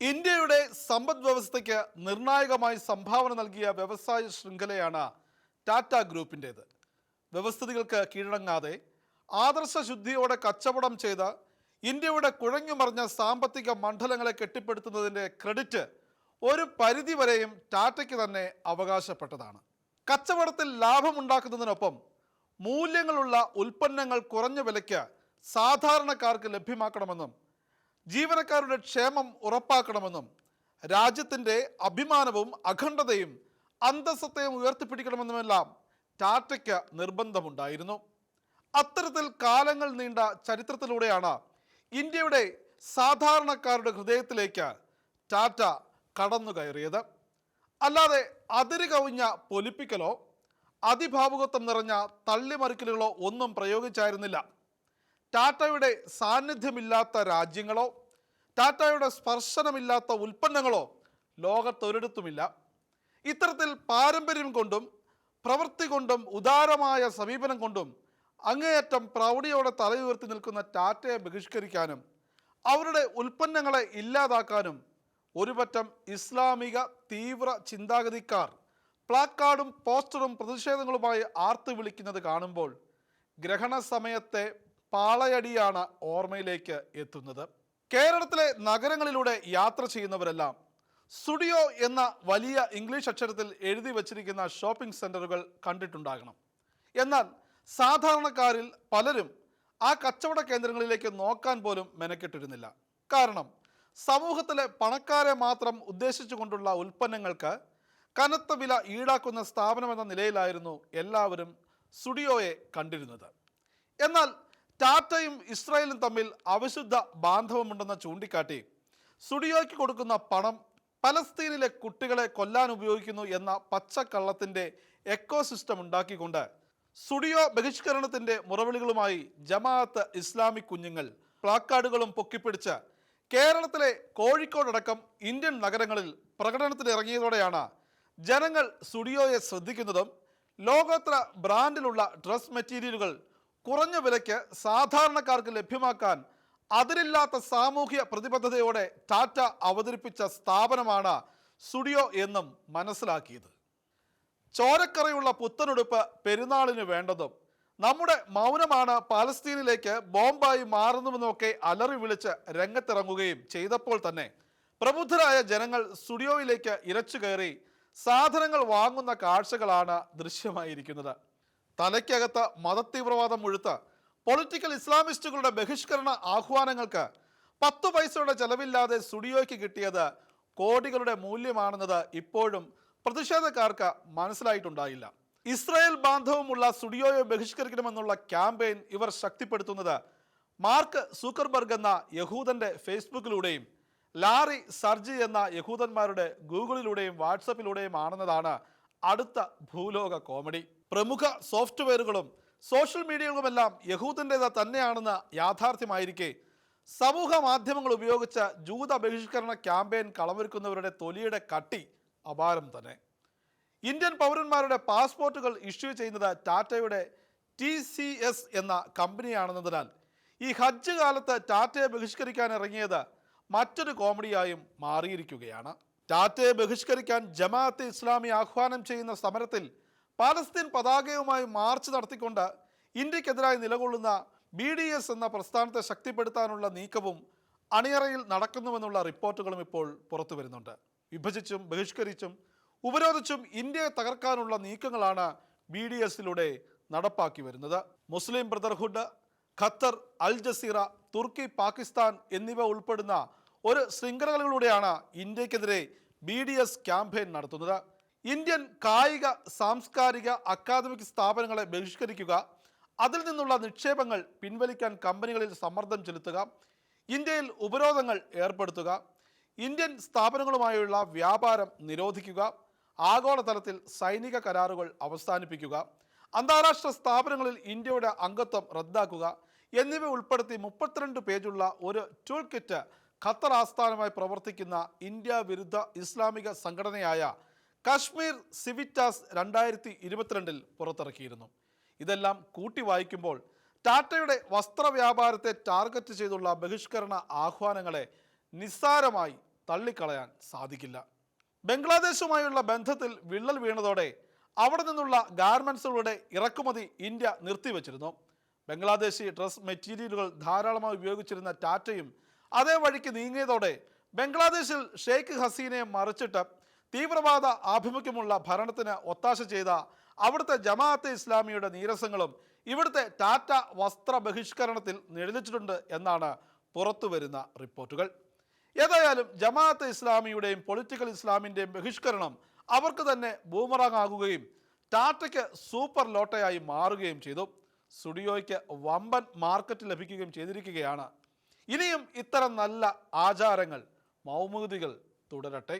ഇന്ത്യയുടെ സമ്പദ് വ്യവസ്ഥയ്ക്ക് നിർണായകമായി സംഭാവന നൽകിയ വ്യവസായ ശൃംഖലയാണ് ടാറ്റ ഗ്രൂപ്പിന്റേത്. വ്യവസ്ഥിതികൾക്ക് കീഴടങ്ങാതെ ആദർശ ശുദ്ധിയോടെ കച്ചവടം ചെയ്ത് ഇന്ത്യയുടെ കുഴഞ്ഞുമറിഞ്ഞ സാമ്പത്തിക മണ്ഡലങ്ങളെ കെട്ടിപ്പടുത്തുന്നതിന്റെ ക്രെഡിറ്റ് ഒരു പരിധിവരെയും ടാറ്റയ്ക്ക് തന്നെ അവകാശപ്പെട്ടതാണ്. കച്ചവടത്തിൽ ലാഭമുണ്ടാക്കുന്നതിനൊപ്പം മൂല്യങ്ങളുള്ള ഉൽപ്പന്നങ്ങൾ കുറഞ്ഞ വിലയ്ക്ക് സാധാരണക്കാർക്ക് ലഭ്യമാക്കണമെന്നും ജീവനക്കാരുടെ ക്ഷേമം ഉറപ്പാക്കണമെന്നും രാജ്യത്തിന്റെ അഭിമാനവും അഖണ്ഡതയും അന്തസ്സത്തെയും ഉയർത്തിപ്പിടിക്കണമെന്നുമെല്ലാം ടാറ്റയ്ക്ക് നിർബന്ധമുണ്ടായിരുന്നു. അത്തരത്തിൽ കാലങ്ങൾ നീണ്ട ചരിത്രത്തിലൂടെയാണ് ഇന്ത്യയുടെ സാധാരണക്കാരുടെ ഹൃദയത്തിലേക്ക് ടാറ്റ കടന്നു കയറിയത് അല്ലാതെ അതിര് കവിഞ്ഞ പൊലിപ്പിക്കലോ അതിഭാവുകത്വം നിറഞ്ഞ തള്ളിമറിക്കലുകളോ ഒന്നും പ്രയോഗിച്ചായിരുന്നില്ല. ടാറ്റയുടെ സാന്നിധ്യമില്ലാത്ത രാജ്യങ്ങളോ ടാറ്റയുടെ സ്പർശനമില്ലാത്ത ഉൽപ്പന്നങ്ങളോ ലോകത്തൊരിടത്തുമില്ല. ഇത്തരത്തിൽ പാരമ്പര്യം കൊണ്ടും പ്രവൃത്തി കൊണ്ടും ഉദാരമായ സമീപനം കൊണ്ടും അങ്ങേയറ്റം പ്രൗഢിയോടെ തലയുയർത്തി നിൽക്കുന്ന ടാറ്റയെ ബഹിഷ്കരിക്കാനും അവരുടെ ഉൽപ്പന്നങ്ങളെ ഇല്ലാതാക്കാനും ഒരുപറ്റം ഇസ്ലാമിക തീവ്ര ചിന്താഗതിക്കാർ പ്ലാക്കാർഡും പോസ്റ്ററും പ്രതിഷേധങ്ങളുമായി ആർത്തു വിളിക്കുന്നത് കാണുമ്പോൾ ഗ്രഹണ സമയത്തെ പാളയടിയാണ് ഓർമ്മയിലേക്ക് എത്തുന്നത്. കേരളത്തിലെ നഗരങ്ങളിലൂടെ യാത്ര ചെയ്യുന്നവരെല്ലാം സ്റ്റുഡിയോ എന്ന വലിയ ഇംഗ്ലീഷ് അക്ഷരത്തിൽ എഴുതി വച്ചിരിക്കുന്ന ഷോപ്പിംഗ് സെന്ററുകൾ കണ്ടിട്ടുണ്ടാകണം. എന്നാൽ സാധാരണക്കാരിൽ പലരും ആ കച്ചവട കേന്ദ്രങ്ങളിലേക്ക് നോക്കാൻ പോലും മെനക്കെട്ടിരുന്നില്ല. കാരണം സമൂഹത്തിലെ പണക്കാരെ മാത്രം ഉദ്ദേശിച്ചുകൊണ്ടുള്ള ഉൽപ്പന്നങ്ങൾക്ക് കനത്ത വില ഈടാക്കുന്ന സ്ഥാപനമെന്ന നിലയിലായിരുന്നു എല്ലാവരും സ്റ്റുഡിയോയെ കണ്ടിരുന്നത്. എന്നാൽ ടാറ്റയും ഇസ്രായേലും തമ്മിൽ അവിശുദ്ധ ബാന്ധവമുണ്ടെന്ന് ചൂണ്ടിക്കാട്ടി. സ്റ്റുഡിയോയ്ക്ക് കൊടുക്കുന്ന പണം പലസ്തീനിലെ കുട്ടികളെ കൊല്ലാൻ ഉപയോഗിക്കുന്നു എന്ന പച്ചക്കള്ളത്തിന്റെ എക്കോസിസ്റ്റം ഉണ്ടാക്കിക്കൊണ്ട് സ്റ്റുഡിയോ ബഹിഷ്കരണത്തിന്റെ മുറവിളികളുമായി ജമാഅത്ത് ഇസ്ലാമിക് കുഞ്ഞുങ്ങൾ പ്ലാക്കാർഡുകളും പൊക്കിപ്പിടിച്ച് കേരളത്തിലെ കോഴിക്കോടടക്കം ഇന്ത്യൻ നഗരങ്ങളിൽ പ്രകടനത്തിനിറങ്ങിയതോടെയാണ് ജനങ്ങൾ സ്റ്റുഡിയോയെ ശ്രദ്ധിക്കുന്നതും ലോകോത്തര ബ്രാൻഡിലുള്ള ഡ്രസ് മെറ്റീരിയലുകൾ കുറഞ്ഞ വിലയ്ക്ക് സാധാരണക്കാർക്ക് ലഭ്യമാക്കാൻ അതിരില്ലാത്ത സാമൂഹ്യ പ്രതിബദ്ധതയോടെ ടാറ്റ അവതരിപ്പിച്ച സ്ഥാപനമാണ് സ്റ്റുഡിയോ എന്നും മനസ്സിലാക്കിയത്. ചോരക്കറയുള്ള പുത്തനുടുപ്പ് പെരുന്നാളിന് വേണ്ടതും നമ്മുടെ മൗനമാണ് പാലസ്തീനിലേക്ക് ബോംബായി മാറുന്നുവെന്നൊക്കെ അലറി വിളിച്ച് രംഗത്തിറങ്ങുകയും ചെയ്തപ്പോൾ തന്നെ പ്രബുദ്ധരായ ജനങ്ങൾ സ്റ്റുഡിയോയിലേക്ക് ഇരച്ചു കയറി സാധനങ്ങൾ വാങ്ങുന്ന കാഴ്ചകളാണ് ദൃശ്യമായിരിക്കുന്നത്. തലയ്ക്കകത്ത് മതതീവ്രവാദം മുഴുത്ത് പൊളിറ്റിക്കൽ ഇസ്ലാമിസ്റ്റുകളുടെ ബഹിഷ്കരണ ആഹ്വാനങ്ങൾക്ക് പത്ത് പൈസയുടെ ചെലവില്ലാതെ സ്റ്റുഡിയോയ്ക്ക് കിട്ടിയത് കോടികളുടെ മൂല്യമാണെന്നത് ഇപ്പോഴും പ്രതിഷേധക്കാർക്ക് മനസ്സിലായിട്ടുണ്ടായില്ല. ഇസ്രായേൽ ബാന്ധവുമുള്ള സ്റ്റുഡിയോയെ ബഹിഷ്കരിക്കണമെന്നുള്ള ക്യാമ്പയിൻ ഇവർ ശക്തിപ്പെടുത്തുന്നത് മാർക്ക് സൂക്കർബർഗ് എന്ന യഹൂദന്റെ ഫേസ്ബുക്കിലൂടെയും ലാറി സർജി എന്ന യഹൂദന്മാരുടെ ഗൂഗിളിലൂടെയും വാട്സപ്പിലൂടെയും ആണെന്നതാണ് അടുത്ത ഭൂലോക കോമഡി. പ്രമുഖ സോഫ്റ്റ്വെയറുകളും സോഷ്യൽ മീഡിയകളുമെല്ലാം യഹൂദന്റേത് തന്നെയാണെന്ന് യാഥാർത്ഥ്യമായിരിക്കെ. സമൂഹ മാധ്യമങ്ങൾ ഉപയോഗിച്ച ജൂത ബഹിഷ്കരണ ക്യാമ്പയിൻ കളമൊരുക്കുന്നവരുടെ തൊലിയുടെ കട്ടി അപാരം തന്നെ. ഇന്ത്യൻ പൗരന്മാരുടെ പാസ്പോർട്ടുകൾ ഇഷ്യൂ ചെയ്യുന്നത് ടാറ്റയുടെ ടി സി എസ് എന്ന കമ്പനിയാണെന്നതിനാൽ ഈ ഹജ്ജ് കാലത്ത് ടാറ്റയെ ബഹിഷ്കരിക്കാൻ ഇറങ്ങിയത് മറ്റൊരു കോമഡിയായും മാറിയിരിക്കുകയാണ്. ടാറ്റയെ ബഹിഷ്കരിക്കാൻ ജമാഅത്ത് ഇസ്ലാമി ആഹ്വാനം ചെയ്യുന്ന സമരത്തിൽ പാലസ്തീൻ പതാകയുമായി മാർച്ച് നടത്തിക്കൊണ്ട് ഇന്ത്യക്കെതിരായി നിലകൊള്ളുന്ന ബി ഡി എസ് എന്ന പ്രസ്ഥാനത്തെ ശക്തിപ്പെടുത്താനുള്ള നീക്കവും അണിയറയിൽ നടക്കുന്നുവെന്നുള്ള റിപ്പോർട്ടുകളും ഇപ്പോൾ പുറത്തു വരുന്നുണ്ട്. വിഭജിച്ചും ബഹിഷ്കരിച്ചും ഉപരോധിച്ചും ഇന്ത്യയെ തകർക്കാനുള്ള നീക്കങ്ങളാണ് ബി ഡി എസിലൂടെ നടപ്പാക്കി വരുന്നത്. Muslim Brotherhood Qatar Al Jazeera Turkey Pakistan എന്നിവ ഉൾപ്പെടുന്ന ഒരു ശൃംഖലകളിലൂടെയാണ് ഇന്ത്യക്കെതിരെ ബി ഡി എസ് ക്യാമ്പയിൻ നടത്തുന്നത്. ഇന്ത്യൻ കായിക സാംസ്കാരിക അക്കാദമിക് സ്ഥാപനങ്ങളെ ബഹിഷ്കരിക്കുക അതിൽ നിന്നുള്ള നിക്ഷേപങ്ങൾ പിൻവലിക്കാൻ കമ്പനികളിൽ സമ്മർദ്ദം ചെലുത്തുക ഇന്ത്യയിൽ ഉപരോധങ്ങൾ ഏർപ്പെടുത്തുക ഇന്ത്യൻ സ്ഥാപനങ്ങളുമായുള്ള വ്യാപാരം നിരോധിക്കുക ആഗോളതലത്തിൽ സൈനിക കരാറുകൾ അവസാനിപ്പിക്കുക അന്താരാഷ്ട്ര സ്ഥാപനങ്ങളിൽ ഇന്ത്യയുടെ അംഗത്വം റദ്ദാക്കുക എന്നിവ ഉൾപ്പെടുത്തി മുപ്പത്തിരണ്ട് പേജുള്ള ഒരു ടൂൾ കിറ്റ് ഖത്തർ ആസ്ഥാനമായി പ്രവർത്തിക്കുന്ന ഇന്ത്യ വിരുദ്ധ ഇസ്ലാമിക സംഘടനയായ കശ്മീർ സിവിറ്റാസ് രണ്ടായിരത്തി ഇരുപത്തിരണ്ടിൽ പുറത്തിറക്കിയിരുന്നു. ഇതെല്ലാം കൂട്ടി വായിക്കുമ്പോൾ ടാറ്റയുടെ വസ്ത്രവ്യാപാരത്തെ ടാർഗറ്റ് ചെയ്തുള്ള ബഹിഷ്കരണ ആഹ്വാനങ്ങളെ നിസ്സാരമായി തള്ളിക്കളയാൻ സാധിക്കില്ല. ബംഗ്ലാദേശുമായുള്ള ബന്ധത്തിൽ വിള്ളൽ വീണതോടെ അവിടെ നിന്നുള്ള ഗാർമെൻസുകളുടെ ഇറക്കുമതി ഇന്ത്യ നിർത്തിവച്ചിരുന്നു. ബംഗ്ലാദേശി ഡ്രസ് മെറ്റീരിയലുകൾ ധാരാളമായി ഉപയോഗിച്ചിരുന്ന ടാറ്റയും അതേ വഴിക്ക് നീങ്ങിയതോടെ ബംഗ്ലാദേശിൽ ഷെയ്ഖ് ഹസീനയെ മറിച്ചിട്ട് തീവ്രവാദ ആഭിമുഖ്യമുള്ള ഭരണത്തിന് ഒത്താശ ചെയ്ത അവിടുത്തെ ജമാഅത്തെ ഇസ്ലാമിയുടെ നീരസങ്ങളും ഇവിടുത്തെ ടാറ്റ വസ്ത്ര ബഹിഷ്കരണത്തിൽ നിഴലിച്ചിട്ടുണ്ട് എന്നാണ് പുറത്തുവരുന്ന റിപ്പോർട്ടുകൾ. ഏതായാലും ജമാഅത്തെ ഇസ്ലാമിയുടെയും പൊളിറ്റിക്കൽ ഇസ്ലാമിന്റെയും ബഹിഷ്കരണം അവർക്ക് തന്നെ ബൂമറാങ് ആകുകയും ടാറ്റയ്ക്ക് സൂപ്പർ ലോട്ടയായി മാറുകയും ചെയ്തു. സ്റ്റുഡിയോയ്ക്ക് വമ്പൻ മാർക്കറ്റ് ലഭിക്കുകയും ചെയ്തിരിക്കുകയാണ് ഇനിയും ഇത്തരം നല്ല ആചാരങ്ങൾ മൗമൂദികൾ തുടരട്ടെ.